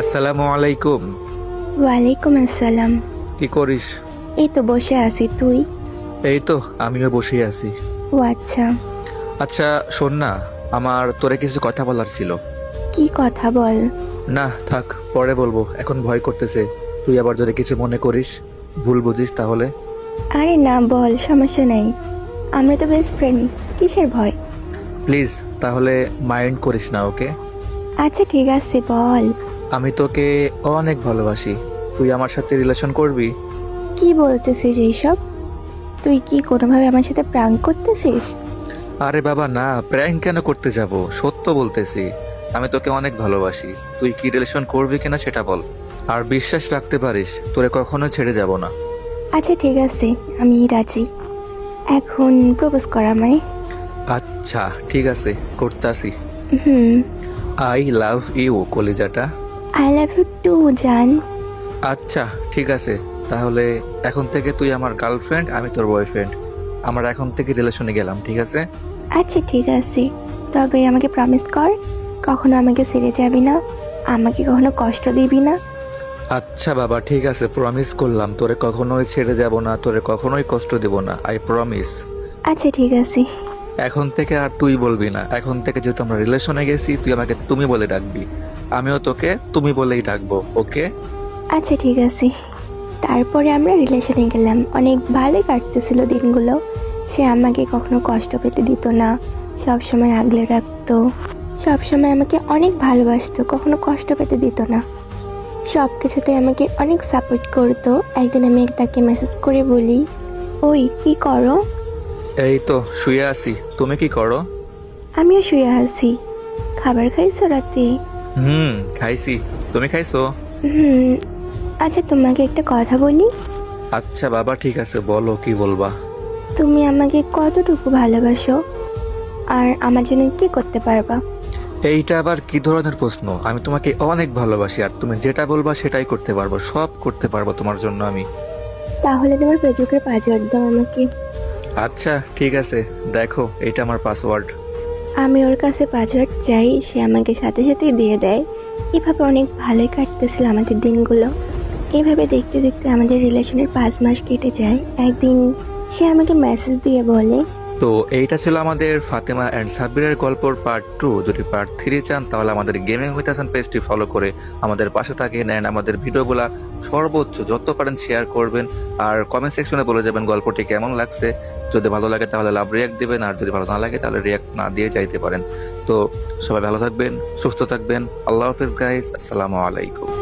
আসসালামু আলাইকুম। ওয়ালাইকুম আসসালাম। কি করিস? এই তো বসে আছি তুই? এই তো আমিও বসে আছি। ও আচ্ছা। আচ্ছা শোন না আমার তোরে কিছু কথা বলার ছিল। কি কথা বল? না থাক পরে বলব এখন ভয় করতেছে। তুই আবার যদি কিছু মনে করিস ভুল বুঝিস তাহলে। আরে না বল সমস্যা নেই। আমরা তো বেস্ট ফ্রেন্ড কিসের ভয়? প্লিজ তাহলে মাইন্ড করিস না ওকে? আচ্ছা ঠিক আছে বল। আমি তোকে অনেক ভালোবাসি। তুই আমার সাথে রিলেশন করবি? কি বলতেছিস এইসব? তুই কি কোনোভাবে আমার সাথে প্রাঙ্ক করতেছিস? আরে বাবা না প্র্যাঙ্ক কেন করতে যাব? সত্য বলতেছি। আমি তোকে অনেক ভালোবাসি। তুই কি রিলেশন করবি কিনা সেটা বল। আর বিশ্বাস রাখতে পারিস তোরে কখনো ছেড়ে যাব না। আচ্ছা ঠিক আছে আমি রাজি। এখন প্রপোজ কর আমায়। আচ্ছা ঠিক আছে করতাসি হুম। আই লাভ ইউ কলিজাটা। আই লাভ ইউ টু জান আচ্ছা ঠিক আছে। তাহলে এখন থেকে তুই আমার গার্লফ্রেন্ড আমি তোর বয়ফ্রেন্ড আমরা এখন থেকে রিলেশনে গেলাম ঠিক আছে? আচ্ছা ঠিক আছে। তবে আমাকে প্রমিস কর কখনো আমাকে ছেড়ে যাবি না আমাকে কখনো কষ্ট দিবি না। আচ্ছা বাবা ঠিক আছে প্রমিস করলাম। তোরে কখনোই ছেড়ে যাব না তোরে কখনোই কষ্ট দেব না আই প্রমিস আচ্ছা ঠিক আছে। এখন থেকে আর তুই বলবি না। এখন থেকে যেহেতু আমরা রিলেশনে গেছি তুই আমাকে তুমি বলে ডাকবি। আমিও তোকে তুমি বলেই ডাকবো ওকে? আচ্ছা ঠিক আছে। তারপরে আমরা রিলেশনে গেলাম। অনেক ভালোই কাটতেছিল দিনগুলো। সে আমাকে কখনো কষ্ট পেতে দিত না। সব সময় আগলে রাখতো। সব সময় আমাকে অনেক ভালোবাসতো কখনো কষ্ট পেতে দিত না। সব কিছুতে আমাকে অনেক সাপোর্ট করতো। একদিন আমি তাকে মেসেজ করে বলি ওই কি করো? এই তো শুয়ে আছি। তুমি কি করো? আমিও শুয়ে আছি। খাবার খাইছো রাতে? হুম খাইছি। তুমি খাইছো? হুম আচ্ছা তোমাকে একটা কথা বলি? আচ্ছা বাবা ঠিক আছে বলো কি বলবা? তুমি আমাকে কতটুকু ভালোবাসো? আর আমার জন্য কি করতে পারবা? এইটা আবার কি ধরনের প্রশ্ন? আমি তোমাকে অনেক ভালোবাসি আর তুমি যেটা বলবা সেটাই করতে পারব সব করতে পারব তোমার জন্য আমি। তাহলে তোমার পেজকের পাসওয়ার্ড দাও আমাকে। আচ্ছা ঠিক আছে দেখো এইটা আমার পাসওয়ার্ড আমি ওর কাছে পাসওয়ার্ড চাই, সে আমাকে সাথে সাথেই দিয়ে দেয়। এভাবে অনেক ভালোই কাটতেছিল আমাদের দিনগুলো। এভাবে দেখতে দেখতে আমাদের রিলেশনের পাঁচ মাস কেটে যায়। একদিন সে আমাকে মেসেজ দিয়ে বলে তো এইটা ছিল আমাদের ফাতেমা অ্যান্ড সাব্বিরের গল্পর পার্ট টু যদি পার্ট থ্রি চান, তাহলে আমাদের গেমিং উইথ পেজটি ফলো করে আমাদের পাশে থাকেন অ্যান্ড আমাদের ভিডিওগুলা সর্বোচ্চ যত পারেন শেয়ার করবেন। আর কমেন্ট সেকশনে বলে যাবেন গল্পটি কেমন লাগছে। যদি ভালো লাগে, তাহলে লাভ রিয়াক্ট দেবেন। আর যদি ভালো না লাগে, তাহলে রিয়াক্ট না দিয়ে যাইতে পারেন। তো সবাই ভালো থাকবেন, সুস্থ থাকবেন। আল্লাহ হাফিজ গাইস আসসালামু আলাইকুম।